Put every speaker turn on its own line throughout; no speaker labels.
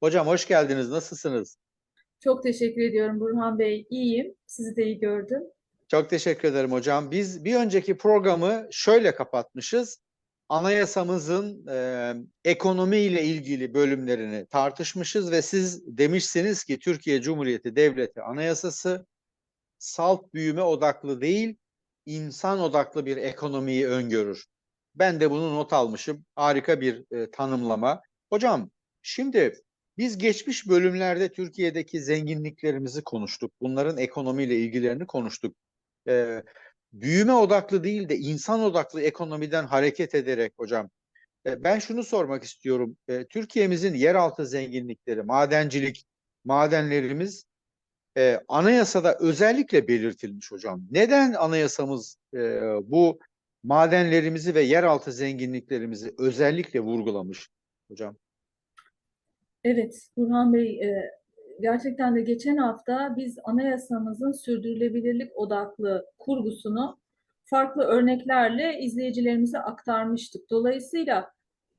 Hocam hoş geldiniz. Nasılsınız?
Çok teşekkür ediyorum Burhan Bey. İyiyim. Sizi de iyi gördüm.
Çok teşekkür ederim hocam. Biz bir önceki programı şöyle kapatmışız. Anayasamızın e, ekonomi ile ilgili bölümlerini tartışmışız ve siz demişsiniz ki Türkiye Cumhuriyeti Devleti Anayasası salt büyüme odaklı değil, insan odaklı bir ekonomiyi öngörür. Ben de bunu not almışım. Harika bir e, tanımlama. Hocam şimdi biz geçmiş bölümlerde Türkiye'deki zenginliklerimizi konuştuk. Bunların ekonomiyle ilgilerini konuştuk. Ee, büyüme odaklı değil de insan odaklı ekonomiden hareket ederek hocam e, ben şunu sormak istiyorum. E, Türkiye'mizin yeraltı zenginlikleri, madencilik, madenlerimiz e, anayasada özellikle belirtilmiş hocam. Neden anayasamız e, bu madenlerimizi ve yeraltı zenginliklerimizi özellikle vurgulamış hocam?
Evet, Burhan Bey, e, gerçekten de geçen hafta biz anayasamızın sürdürülebilirlik odaklı kurgusunu farklı örneklerle izleyicilerimize aktarmıştık. Dolayısıyla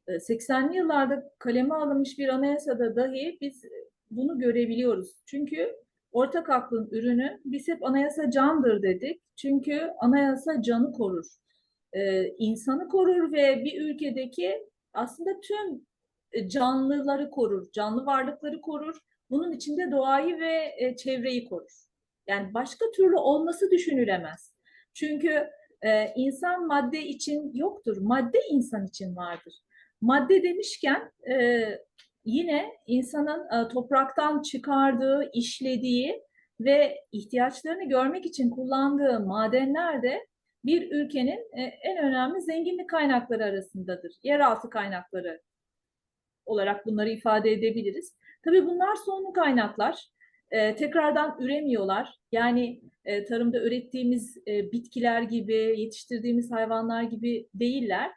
e, 80'li yıllarda kaleme alınmış bir anayasada dahi biz bunu görebiliyoruz. Çünkü ortak aklın ürünü biz hep anayasa candır dedik. Çünkü anayasa canı korur. E, insanı korur ve bir ülkedeki aslında tüm e, canlıları korur, canlı varlıkları korur. Bunun içinde doğayı ve e, çevreyi korur. Yani başka türlü olması düşünülemez. Çünkü e, insan madde için yoktur, madde insan için vardır. Madde demişken e, yine insanın e, topraktan çıkardığı, işlediği ve ihtiyaçlarını görmek için kullandığı madenler de bir ülkenin e, en önemli zenginlik kaynakları arasındadır. Yeraltı kaynakları olarak bunları ifade edebiliriz. Tabii bunlar sonlu kaynaklar. E, tekrardan üremiyorlar. Yani e, tarımda ürettiğimiz e, bitkiler gibi, yetiştirdiğimiz hayvanlar gibi değiller.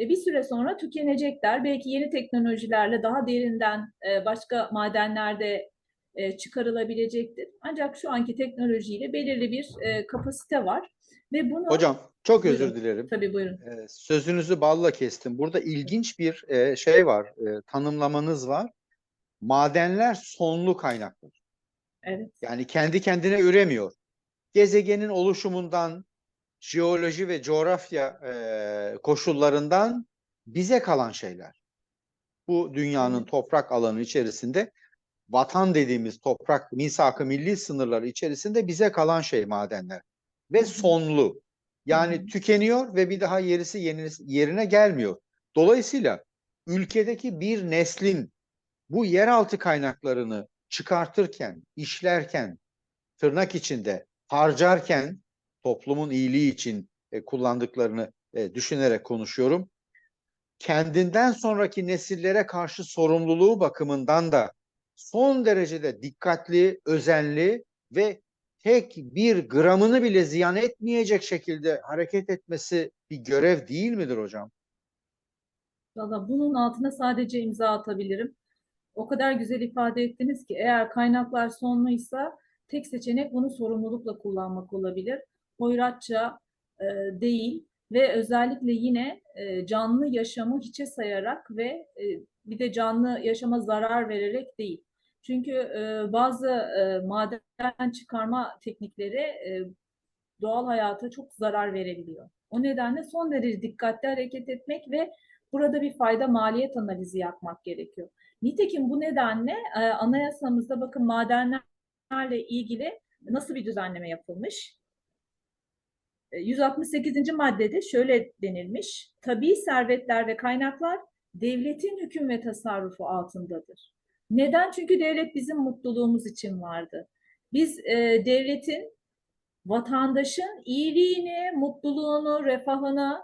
E, bir süre sonra tükenecekler. Belki yeni teknolojilerle daha derinden e, başka madenlerde e, çıkarılabilecektir. Ancak şu anki teknolojiyle belirli bir e, kapasite var. Ve bunu
Hocam çok
Buyurun.
özür dilerim.
tabii buyurun.
Ee, sözünüzü balla kestim. Burada ilginç bir e, şey var, e, tanımlamanız var. Madenler sonlu kaynaklar.
Evet.
Yani kendi kendine üremiyor. Gezegenin oluşumundan, jeoloji ve coğrafya e, koşullarından bize kalan şeyler. Bu dünyanın toprak alanı içerisinde vatan dediğimiz toprak misak-ı milli sınırları içerisinde bize kalan şey madenler. Ve sonlu. Yani tükeniyor ve bir daha yerisi yerine gelmiyor. Dolayısıyla ülkedeki bir neslin bu yeraltı kaynaklarını çıkartırken, işlerken, tırnak içinde harcarken toplumun iyiliği için e, kullandıklarını e, düşünerek konuşuyorum. Kendinden sonraki nesillere karşı sorumluluğu bakımından da son derecede dikkatli, özenli ve tek bir gramını bile ziyan etmeyecek şekilde hareket etmesi bir görev değil midir hocam?
Valla bunun altına sadece imza atabilirim. O kadar güzel ifade ettiniz ki eğer kaynaklar sonluysa tek seçenek bunu sorumlulukla kullanmak olabilir. Hoyratça e, değil ve özellikle yine e, canlı yaşamı hiçe sayarak ve e, bir de canlı yaşama zarar vererek değil. Çünkü e, bazı e, maden çıkarma teknikleri e, doğal hayata çok zarar verebiliyor. O nedenle son derece dikkatli hareket etmek ve burada bir fayda maliyet analizi yapmak gerekiyor. Nitekim bu nedenle e, anayasamızda bakın madenlerle ilgili nasıl bir düzenleme yapılmış? E, 168. maddede şöyle denilmiş. Tabii servetler ve kaynaklar devletin hüküm ve tasarrufu altındadır. Neden? Çünkü devlet bizim mutluluğumuz için vardı. Biz e, devletin vatandaşın iyiliğini, mutluluğunu, refahını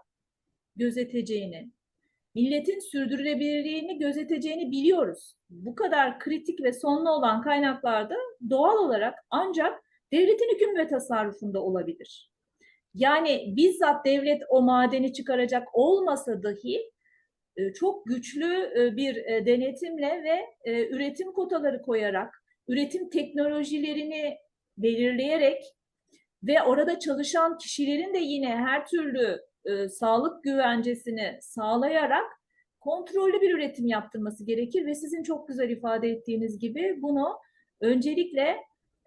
gözeteceğini, milletin sürdürülebilirliğini gözeteceğini biliyoruz. Bu kadar kritik ve sonlu olan kaynaklarda doğal olarak ancak devletin hüküm ve tasarrufunda olabilir. Yani bizzat devlet o madeni çıkaracak olmasa dahi çok güçlü e, bir e, denetimle ve e, üretim kotaları koyarak, üretim teknolojilerini belirleyerek ve orada çalışan kişilerin de yine her türlü e, sağlık güvencesini sağlayarak kontrollü bir üretim yaptırması gerekir ve sizin çok güzel ifade ettiğiniz gibi bunu öncelikle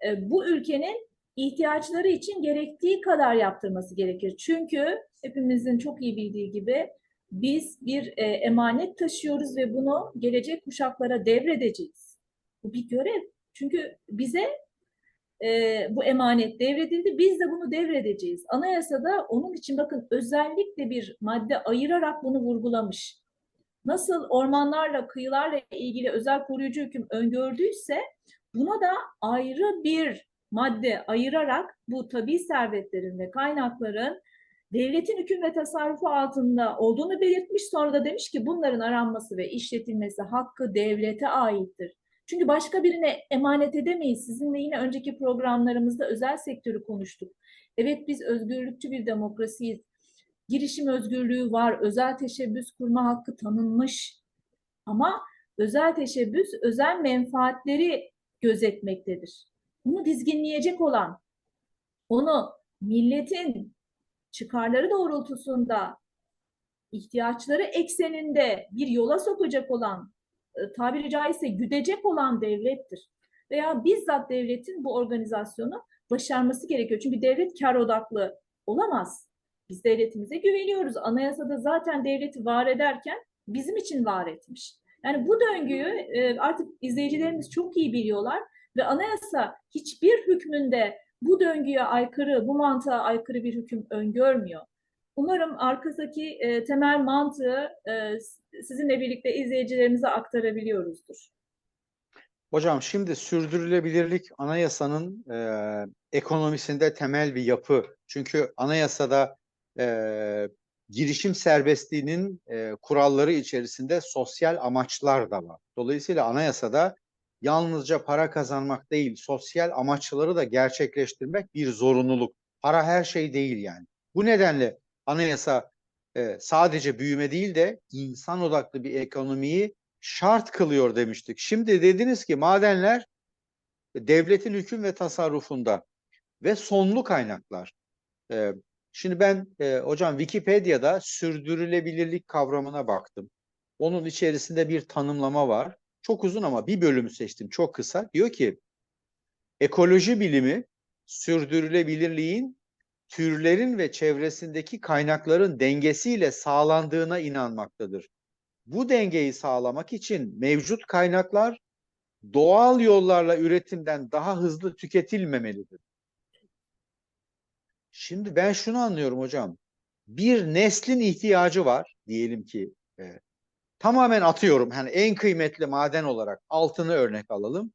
e, bu ülkenin ihtiyaçları için gerektiği kadar yaptırması gerekir. Çünkü hepimizin çok iyi bildiği gibi biz bir e, emanet taşıyoruz ve bunu gelecek kuşaklara devredeceğiz. Bu bir görev. Çünkü bize e, bu emanet devredildi. Biz de bunu devredeceğiz. Anayasada onun için bakın özellikle bir madde ayırarak bunu vurgulamış. Nasıl ormanlarla, kıyılarla ilgili özel koruyucu hüküm öngördüyse buna da ayrı bir madde ayırarak bu tabi servetlerin ve kaynakların devletin hüküm ve tasarrufu altında olduğunu belirtmiş. Sonra da demiş ki bunların aranması ve işletilmesi hakkı devlete aittir. Çünkü başka birine emanet edemeyiz. Sizinle yine önceki programlarımızda özel sektörü konuştuk. Evet biz özgürlükçü bir demokrasiyiz. Girişim özgürlüğü var, özel teşebbüs kurma hakkı tanınmış. Ama özel teşebbüs özel menfaatleri gözetmektedir. Bunu dizginleyecek olan, onu milletin çıkarları doğrultusunda ihtiyaçları ekseninde bir yola sokacak olan, e, tabiri caizse güdecek olan devlettir. Veya bizzat devletin bu organizasyonu başarması gerekiyor. Çünkü devlet kar odaklı olamaz. Biz devletimize güveniyoruz. Anayasada zaten devleti var ederken bizim için var etmiş. Yani bu döngüyü e, artık izleyicilerimiz çok iyi biliyorlar ve anayasa hiçbir hükmünde bu döngüye aykırı, bu mantığa aykırı bir hüküm öngörmüyor. Umarım arkasındaki e, temel mantığı e, sizinle birlikte izleyicilerimize aktarabiliyoruzdur.
Hocam şimdi sürdürülebilirlik anayasanın e, ekonomisinde temel bir yapı. Çünkü anayasada e, girişim serbestliğinin e, kuralları içerisinde sosyal amaçlar da var. Dolayısıyla anayasada yalnızca para kazanmak değil, sosyal amaçları da gerçekleştirmek bir zorunluluk. Para her şey değil yani. Bu nedenle anayasa e, sadece büyüme değil de insan odaklı bir ekonomiyi şart kılıyor demiştik. Şimdi dediniz ki madenler devletin hüküm ve tasarrufunda ve sonlu kaynaklar. E, şimdi ben e, hocam Wikipedia'da sürdürülebilirlik kavramına baktım. Onun içerisinde bir tanımlama var. Çok uzun ama bir bölümü seçtim çok kısa. Diyor ki ekoloji bilimi sürdürülebilirliğin türlerin ve çevresindeki kaynakların dengesiyle sağlandığına inanmaktadır. Bu dengeyi sağlamak için mevcut kaynaklar doğal yollarla üretimden daha hızlı tüketilmemelidir. Şimdi ben şunu anlıyorum hocam. Bir neslin ihtiyacı var diyelim ki e, tamamen atıyorum. Hani en kıymetli maden olarak altını örnek alalım.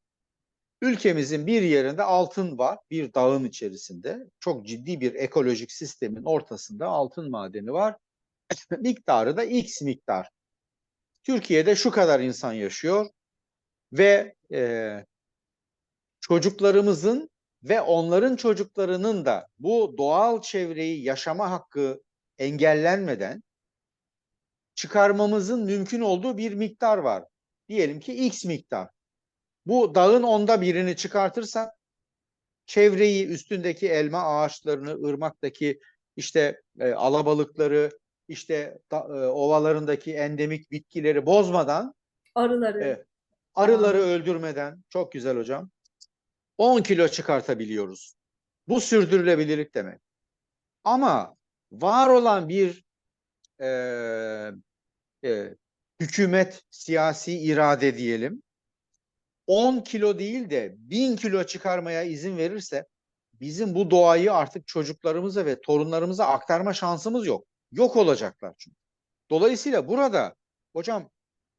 Ülkemizin bir yerinde altın var, bir dağın içerisinde. Çok ciddi bir ekolojik sistemin ortasında altın madeni var. Miktarı da X miktar. Türkiye'de şu kadar insan yaşıyor ve e, çocuklarımızın ve onların çocuklarının da bu doğal çevreyi yaşama hakkı engellenmeden çıkarmamızın mümkün olduğu bir miktar var. Diyelim ki X miktar. Bu dağın onda birini çıkartırsak çevreyi üstündeki elma ağaçlarını, ırmaktaki işte e, alabalıkları, işte da, e, ovalarındaki endemik bitkileri bozmadan
Arıları.
e, arıları öldürmeden çok güzel hocam 10 kilo çıkartabiliyoruz. Bu sürdürülebilirlik demek. Ama var olan bir e, e, hükümet siyasi irade diyelim 10 kilo değil de 1000 kilo çıkarmaya izin verirse bizim bu doğayı artık çocuklarımıza ve torunlarımıza aktarma şansımız yok. Yok olacaklar çünkü. Dolayısıyla burada hocam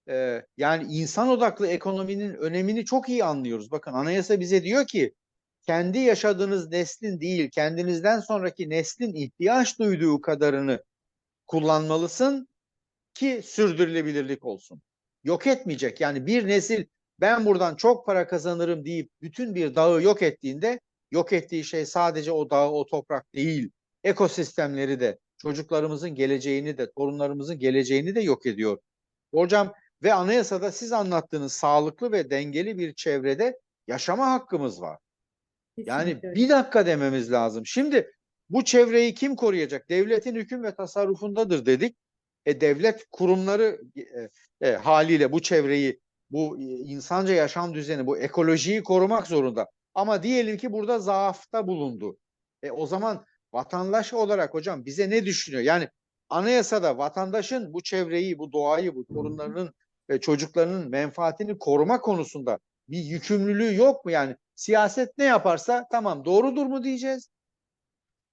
e, yani insan odaklı ekonominin önemini çok iyi anlıyoruz. Bakın anayasa bize diyor ki kendi yaşadığınız neslin değil kendinizden sonraki neslin ihtiyaç duyduğu kadarını kullanmalısın ki sürdürülebilirlik olsun. Yok etmeyecek yani bir nesil ben buradan çok para kazanırım deyip bütün bir dağı yok ettiğinde yok ettiği şey sadece o dağ, o toprak değil. Ekosistemleri de, çocuklarımızın geleceğini de, torunlarımızın geleceğini de yok ediyor. Hocam ve anayasada siz anlattığınız sağlıklı ve dengeli bir çevrede yaşama hakkımız var. Yani
Kesinlikle öyle.
bir dakika dememiz lazım. Şimdi bu çevreyi kim koruyacak? Devletin hüküm ve tasarrufundadır dedik. E, devlet kurumları e, e, haliyle bu çevreyi, bu e, insanca yaşam düzeni, bu ekolojiyi korumak zorunda. Ama diyelim ki burada zaafta bulundu. E, o zaman vatandaş olarak hocam bize ne düşünüyor? Yani anayasada vatandaşın bu çevreyi, bu doğayı, bu torunlarının ve çocuklarının menfaatini koruma konusunda bir yükümlülüğü yok mu? Yani siyaset ne yaparsa tamam doğrudur mu diyeceğiz?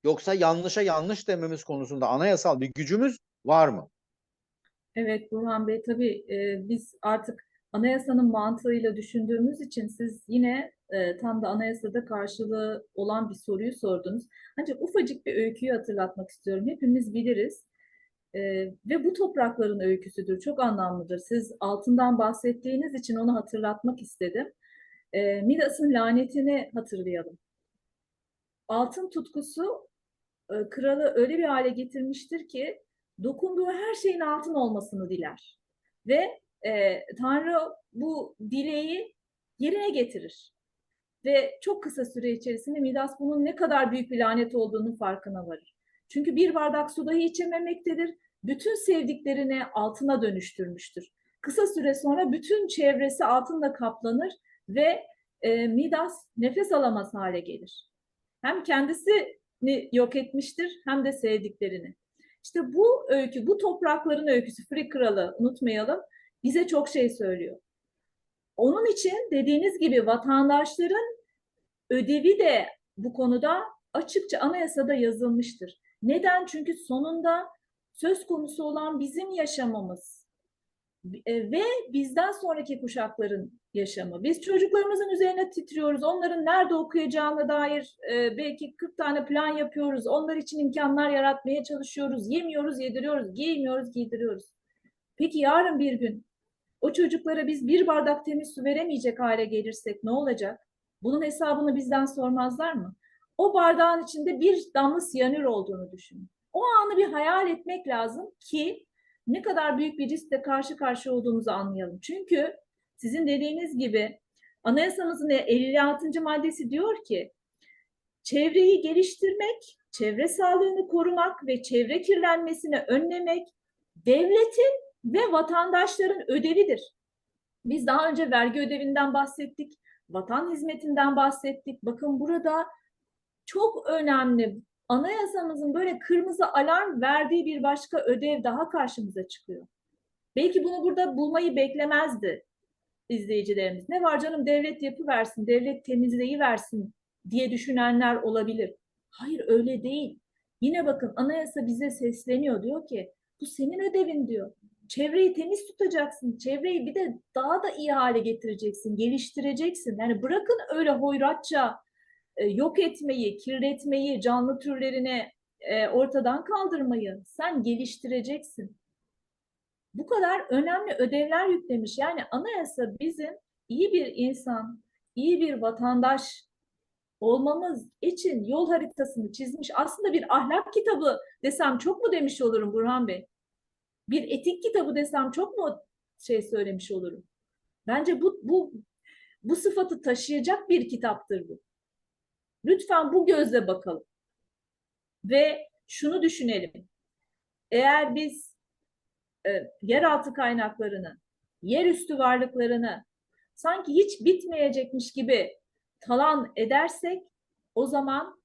Yoksa yanlışa yanlış dememiz konusunda anayasal bir gücümüz var mı?
Evet Burhan Bey tabii e, biz artık anayasanın mantığıyla düşündüğümüz için siz yine e, tam da anayasada karşılığı olan bir soruyu sordunuz. Ancak ufacık bir öyküyü hatırlatmak istiyorum. Hepimiz biliriz. E, ve bu toprakların öyküsüdür. Çok anlamlıdır. Siz altından bahsettiğiniz için onu hatırlatmak istedim. E, Midas'ın lanetini hatırlayalım. Altın tutkusu e, kralı öyle bir hale getirmiştir ki dokunduğu her şeyin altın olmasını diler. Ve e, Tanrı bu dileği yerine getirir. Ve çok kısa süre içerisinde Midas bunun ne kadar büyük bir lanet olduğunu farkına varır. Çünkü bir bardak su dahi içememektedir. Bütün sevdiklerini altına dönüştürmüştür. Kısa süre sonra bütün çevresi altınla kaplanır ve e, Midas nefes alamaz hale gelir. Hem kendisini yok etmiştir hem de sevdiklerini. İşte bu öykü, bu toprakların öyküsü, Free Kralı unutmayalım, bize çok şey söylüyor. Onun için dediğiniz gibi vatandaşların ödevi de bu konuda açıkça anayasada yazılmıştır. Neden? Çünkü sonunda söz konusu olan bizim yaşamımız e, ve bizden sonraki kuşakların yaşamı. Biz çocuklarımızın üzerine titriyoruz. Onların nerede okuyacağına dair e, belki 40 tane plan yapıyoruz. Onlar için imkanlar yaratmaya çalışıyoruz. Yemiyoruz, yediriyoruz, giymiyoruz, giydiriyoruz. Peki yarın bir gün o çocuklara biz bir bardak temiz su veremeyecek hale gelirsek ne olacak? Bunun hesabını bizden sormazlar mı? O bardağın içinde bir damla siyanür olduğunu düşünün. O anı bir hayal etmek lazım ki ne kadar büyük bir riskle karşı karşıya olduğumuzu anlayalım. Çünkü sizin dediğiniz gibi anayasamızın 56. maddesi diyor ki çevreyi geliştirmek, çevre sağlığını korumak ve çevre kirlenmesini önlemek devletin ve vatandaşların ödevidir. Biz daha önce vergi ödevinden bahsettik, vatan hizmetinden bahsettik. Bakın burada çok önemli anayasamızın böyle kırmızı alarm verdiği bir başka ödev daha karşımıza çıkıyor. Belki bunu burada bulmayı beklemezdi izleyicilerimiz. Ne var canım devlet yapı versin, devlet temizleyi versin diye düşünenler olabilir. Hayır öyle değil. Yine bakın anayasa bize sesleniyor diyor ki bu senin ödevin diyor. Çevreyi temiz tutacaksın. Çevreyi bir de daha da iyi hale getireceksin, geliştireceksin. Yani bırakın öyle hoyratça e, yok etmeyi, kirletmeyi, canlı türlerini e, ortadan kaldırmayı sen geliştireceksin. Bu kadar önemli ödevler yüklemiş. Yani anayasa bizim iyi bir insan, iyi bir vatandaş olmamız için yol haritasını çizmiş. Aslında bir ahlak kitabı desem çok mu demiş olurum Burhan Bey? Bir etik kitabı desem çok mu şey söylemiş olurum? Bence bu bu bu sıfatı taşıyacak bir kitaptır bu. Lütfen bu gözle bakalım. Ve şunu düşünelim. Eğer biz e, yeraltı kaynaklarını, yerüstü varlıklarını sanki hiç bitmeyecekmiş gibi talan edersek o zaman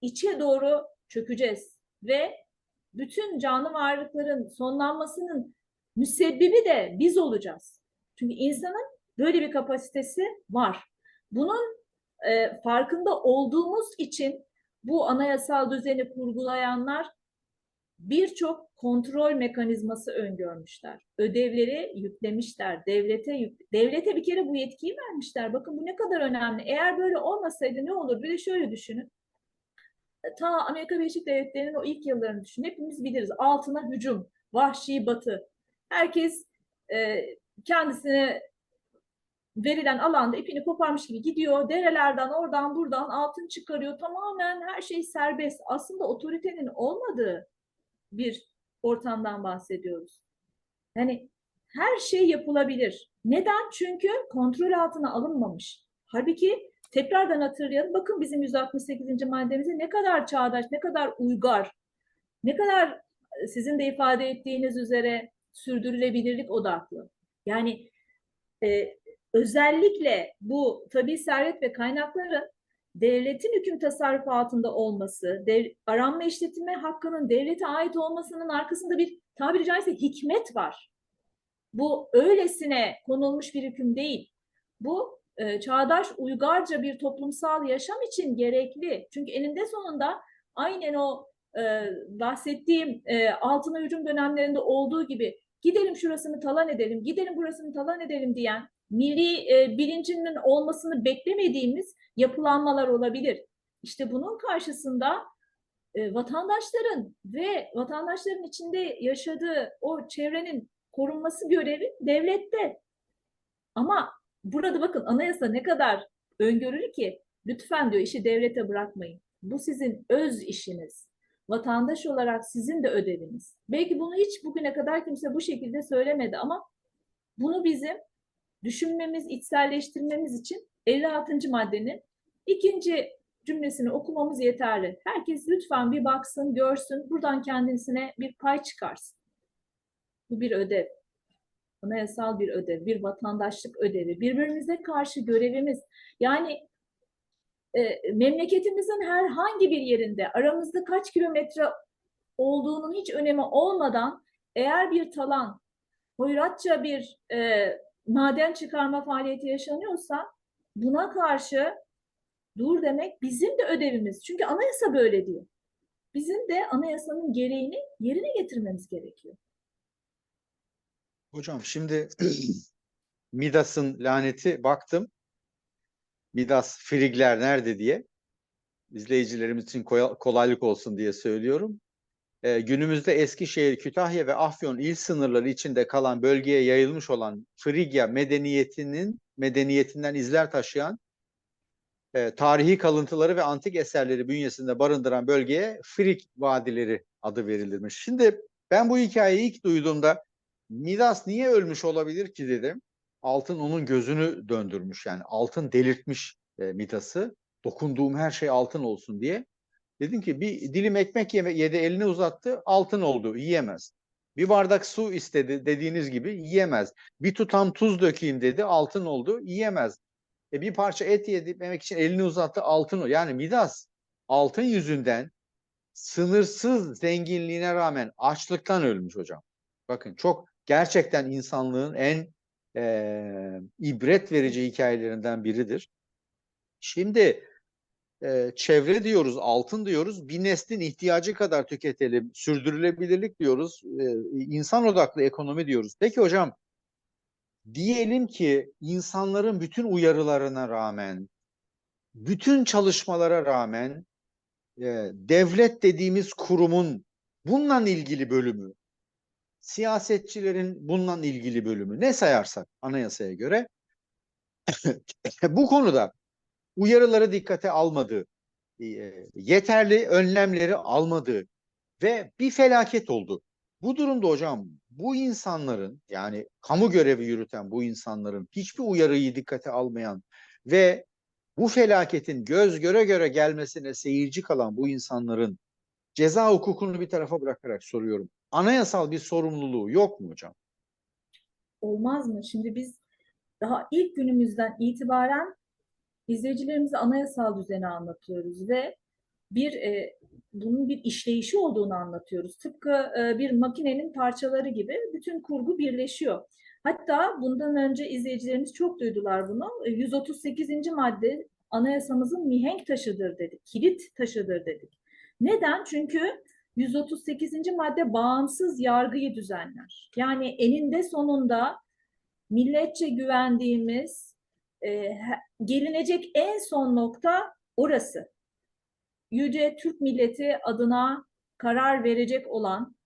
içe doğru çökeceğiz ve bütün canlı varlıkların sonlanmasının müsebbibi de biz olacağız. Çünkü insanın böyle bir kapasitesi var. Bunun e, farkında olduğumuz için bu anayasal düzeni kurgulayanlar birçok kontrol mekanizması öngörmüşler. Ödevleri yüklemişler. Devlete yük devlete bir kere bu yetkiyi vermişler. Bakın bu ne kadar önemli. Eğer böyle olmasaydı ne olur? Bir de şöyle düşünün. Ta Amerika Birleşik Devletleri'nin o ilk yıllarını düşünün. Hepimiz biliriz. Altına hücum, vahşi batı. Herkes e, kendisine verilen alanda ipini koparmış gibi gidiyor. Derelerden oradan buradan altın çıkarıyor. Tamamen her şey serbest. Aslında otoritenin olmadığı bir ortamdan bahsediyoruz. Yani her şey yapılabilir. Neden? Çünkü kontrol altına alınmamış. Halbuki tekrardan hatırlayalım. Bakın bizim 168. maddemize ne kadar çağdaş, ne kadar uygar, ne kadar e, sizin de ifade ettiğiniz üzere sürdürülebilirlik odaklı. Yani e, özellikle bu tabii servet ve kaynakların devletin hüküm tasarrufu altında olması, dev, aranma işletme hakkının devlete ait olmasının arkasında bir tabiri caizse hikmet var. Bu öylesine konulmuş bir hüküm değil. Bu e, çağdaş uygarca bir toplumsal yaşam için gerekli. Çünkü eninde sonunda aynen o e, bahsettiğim e, altına hücum dönemlerinde olduğu gibi gidelim şurasını talan edelim, gidelim burasını talan edelim diyen milli e, bilincinin olmasını beklemediğimiz yapılanmalar olabilir. İşte bunun karşısında e, vatandaşların ve vatandaşların içinde yaşadığı o çevrenin korunması görevi devlette. Ama burada bakın anayasa ne kadar öngörülü ki lütfen diyor işi devlete bırakmayın. Bu sizin öz işiniz. Vatandaş olarak sizin de ödeviniz. Belki bunu hiç bugüne kadar kimse bu şekilde söylemedi ama bunu bizim düşünmemiz, içselleştirmemiz için 56. maddenin ikinci cümlesini okumamız yeterli. Herkes lütfen bir baksın, görsün, buradan kendisine bir pay çıkarsın. Bu bir ödev. Anayasal bir ödev, bir vatandaşlık ödevi. Birbirimize karşı görevimiz. Yani e, memleketimizin herhangi bir yerinde aramızda kaç kilometre olduğunun hiç önemi olmadan eğer bir talan, hoyratça bir e, maden çıkarma faaliyeti yaşanıyorsa buna karşı dur demek bizim de ödevimiz. Çünkü anayasa böyle diyor. Bizim de anayasanın gereğini yerine getirmemiz gerekiyor.
Hocam şimdi Midas'ın laneti baktım. Midas Frigler nerede diye. İzleyicilerimiz için kolaylık olsun diye söylüyorum. Ee, günümüzde Eskişehir, Kütahya ve Afyon il sınırları içinde kalan bölgeye yayılmış olan Frigya medeniyetinin medeniyetinden izler taşıyan e, tarihi kalıntıları ve antik eserleri bünyesinde barındıran bölgeye Frig Vadileri adı verilirmiş. Şimdi ben bu hikayeyi ilk duyduğumda Midas niye ölmüş olabilir ki dedim. Altın onun gözünü döndürmüş yani altın delirtmiş e, Midas'ı. Dokunduğum her şey altın olsun diye. Dedim ki bir dilim ekmek yeme, yedi elini uzattı altın oldu yiyemez. Bir bardak su istedi dediğiniz gibi yiyemez. Bir tutam tuz dökeyim dedi altın oldu yiyemez. E bir parça et yemek için elini uzattı altın o. Yani Midas altın yüzünden sınırsız zenginliğine rağmen açlıktan ölmüş hocam. Bakın çok gerçekten insanlığın en e, ibret verici hikayelerinden biridir. Şimdi e, çevre diyoruz, altın diyoruz, bir neslin ihtiyacı kadar tüketelim, sürdürülebilirlik diyoruz, e, insan odaklı ekonomi diyoruz. Peki hocam, diyelim ki insanların bütün uyarılarına rağmen, bütün çalışmalara rağmen e, devlet dediğimiz kurumun bununla ilgili bölümü, siyasetçilerin bununla ilgili bölümü ne sayarsak anayasaya göre bu konuda uyarıları dikkate almadığı, e, yeterli önlemleri almadığı ve bir felaket oldu. Bu durumda hocam bu insanların yani kamu görevi yürüten bu insanların hiçbir uyarıyı dikkate almayan ve bu felaketin göz göre göre gelmesine seyirci kalan bu insanların ceza hukukunu bir tarafa bırakarak soruyorum. Anayasal bir sorumluluğu yok mu hocam?
Olmaz mı? Şimdi biz daha ilk günümüzden itibaren izleyicilerimize anayasal düzeni anlatıyoruz ve bir e, bunun bir işleyişi olduğunu anlatıyoruz. Tıpkı e, bir makinenin parçaları gibi bütün kurgu birleşiyor. Hatta bundan önce izleyicilerimiz çok duydular bunu. 138. madde anayasamızın mihenk taşıdır dedik, kilit taşıdır dedik. Neden? Çünkü 138. madde bağımsız yargıyı düzenler. Yani eninde sonunda milletçe güvendiğimiz e, gelinecek en son nokta orası. Yüce Türk milleti adına karar verecek olan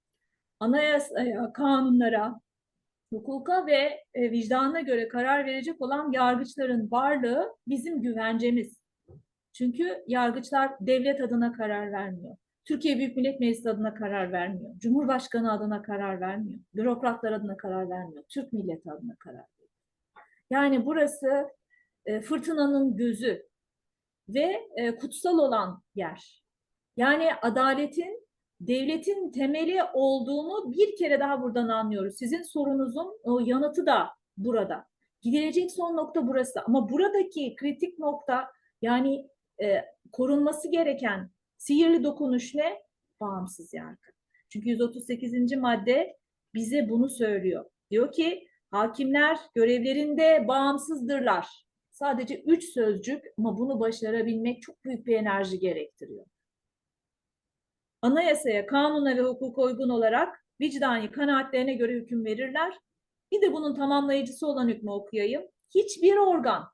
anayasaya, kanunlara, hukuka ve e, vicdanına göre karar verecek olan yargıçların varlığı bizim güvencemiz. Çünkü yargıçlar devlet adına karar vermiyor. Türkiye Büyük Millet Meclisi adına karar vermiyor. Cumhurbaşkanı adına karar vermiyor. Bürokratlar adına karar vermiyor. Türk milleti adına karar veriyor. Yani burası e, fırtınanın gözü ve e, kutsal olan yer. Yani adaletin devletin temeli olduğunu bir kere daha buradan anlıyoruz. Sizin sorunuzun o yanıtı da burada. Gidilecek son nokta burası. Ama buradaki kritik nokta yani e, korunması gereken sihirli dokunuş ne? Bağımsız yargı. Çünkü 138. madde bize bunu söylüyor. Diyor ki hakimler görevlerinde bağımsızdırlar. Sadece üç sözcük ama bunu başarabilmek çok büyük bir enerji gerektiriyor. Anayasaya, kanuna ve hukuka uygun olarak vicdani kanaatlerine göre hüküm verirler. Bir de bunun tamamlayıcısı olan hükmü okuyayım. Hiçbir organ,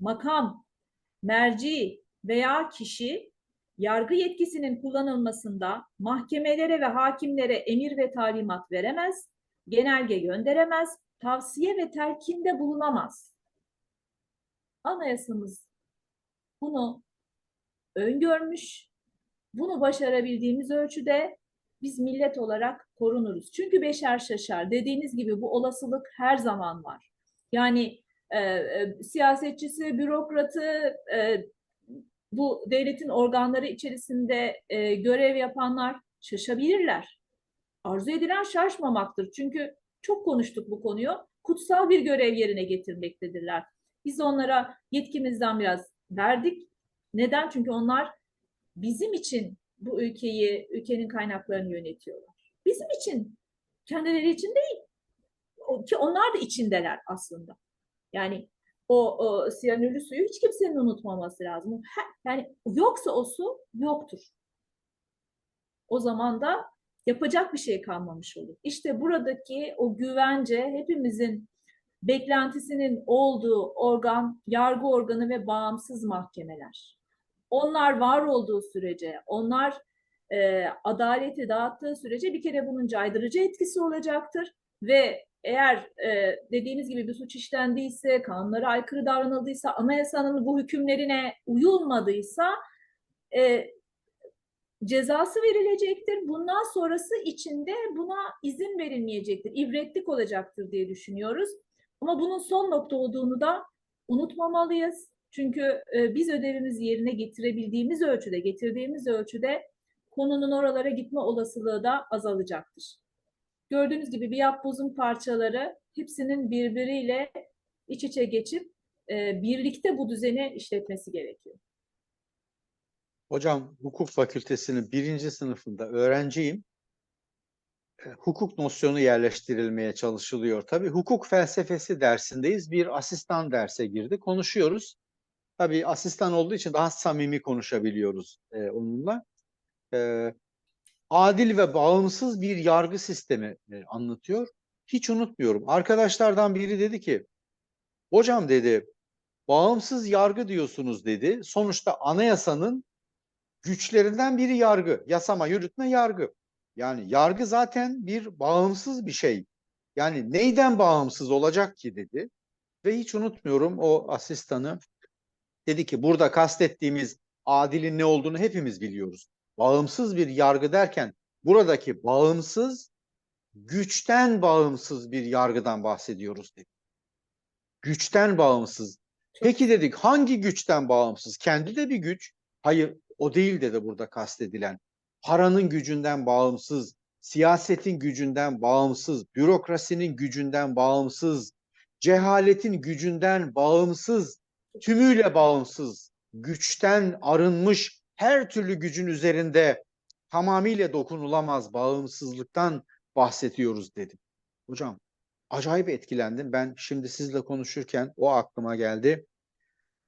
makam, merci veya kişi yargı yetkisinin kullanılmasında mahkemelere ve hakimlere emir ve talimat veremez, genelge gönderemez, tavsiye ve telkinde bulunamaz. Anayasamız bunu öngörmüş. Bunu başarabildiğimiz ölçüde biz millet olarak korunuruz. Çünkü beşer şaşar. Dediğiniz gibi bu olasılık her zaman var. Yani e, e, siyasetçisi, bürokratı, e, bu devletin organları içerisinde e, görev yapanlar şaşabilirler. Arzu edilen şaşmamaktır. Çünkü çok konuştuk bu konuyu. Kutsal bir görev yerine getirmektedirler. Biz onlara yetkimizden biraz verdik. Neden? Çünkü onlar bizim için bu ülkeyi, ülkenin kaynaklarını yönetiyorlar. Bizim için, kendileri için değil. Ki onlar da içindeler aslında. Yani o, o siyanürlü suyu hiç kimsenin unutmaması lazım. Yani yoksa o su yoktur. O zaman da yapacak bir şey kalmamış olur. İşte buradaki o güvence hepimizin beklentisinin olduğu organ, yargı organı ve bağımsız mahkemeler. Onlar var olduğu sürece, onlar e, adaleti dağıttığı sürece bir kere bunun caydırıcı etkisi olacaktır ve eğer e, dediğiniz gibi bir suç işlendiyse, kanunlara aykırı davranıldıysa, anayasanın bu hükümlerine uyulmadıysa e, cezası verilecektir. Bundan sonrası içinde buna izin verilmeyecektir. İbretlik olacaktır diye düşünüyoruz. Ama bunun son nokta olduğunu da unutmamalıyız. Çünkü e, biz ödevimizi yerine getirebildiğimiz ölçüde, getirdiğimiz ölçüde konunun oralara gitme olasılığı da azalacaktır. Gördüğünüz gibi bir yapbozun parçaları hepsinin birbiriyle iç içe geçip e, birlikte bu düzeni işletmesi gerekiyor.
Hocam hukuk fakültesinin birinci sınıfında öğrenciyim. E, Hukuk nosyonu yerleştirilmeye çalışılıyor. Tabii hukuk felsefesi dersindeyiz. Bir asistan derse girdi. Konuşuyoruz. Tabii asistan olduğu için daha samimi konuşabiliyoruz e, onunla. E, adil ve bağımsız bir yargı sistemi e, anlatıyor. Hiç unutmuyorum. Arkadaşlardan biri dedi ki, hocam dedi, bağımsız yargı diyorsunuz dedi. Sonuçta anayasanın güçlerinden biri yargı. Yasama, yürütme, yargı. Yani yargı zaten bir bağımsız bir şey. Yani neyden bağımsız olacak ki dedi. Ve hiç unutmuyorum o asistanı dedi ki burada kastettiğimiz adilin ne olduğunu hepimiz biliyoruz. Bağımsız bir yargı derken buradaki bağımsız güçten bağımsız bir yargıdan bahsediyoruz dedi. Güçten bağımsız. Peki dedik hangi güçten bağımsız? Kendi de bir güç. Hayır o değil dedi burada kastedilen. Paranın gücünden bağımsız, siyasetin gücünden bağımsız, bürokrasinin gücünden bağımsız, cehaletin gücünden bağımsız, tümüyle bağımsız, güçten arınmış her türlü gücün üzerinde tamamıyla dokunulamaz bağımsızlıktan bahsediyoruz dedim. Hocam acayip etkilendim. Ben şimdi sizle konuşurken o aklıma geldi.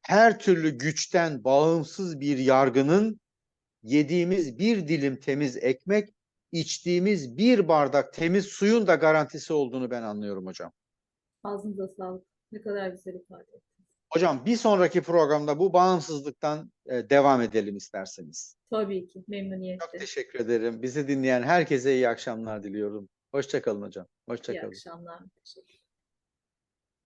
Her türlü güçten bağımsız bir yargının yediğimiz bir dilim temiz ekmek, içtiğimiz bir bardak temiz suyun da garantisi olduğunu ben anlıyorum hocam.
Ağzınıza sağlık. Ne kadar güzel ifade ettiniz.
Hocam bir sonraki programda bu bağımsızlıktan e, devam edelim isterseniz.
Tabii ki
Çok
memnuniyetle.
teşekkür ederim. Bizi dinleyen herkese iyi akşamlar diliyorum. Hoşçakalın hocam.
İyi
Hoşçakalın.
akşamlar. Teşekkür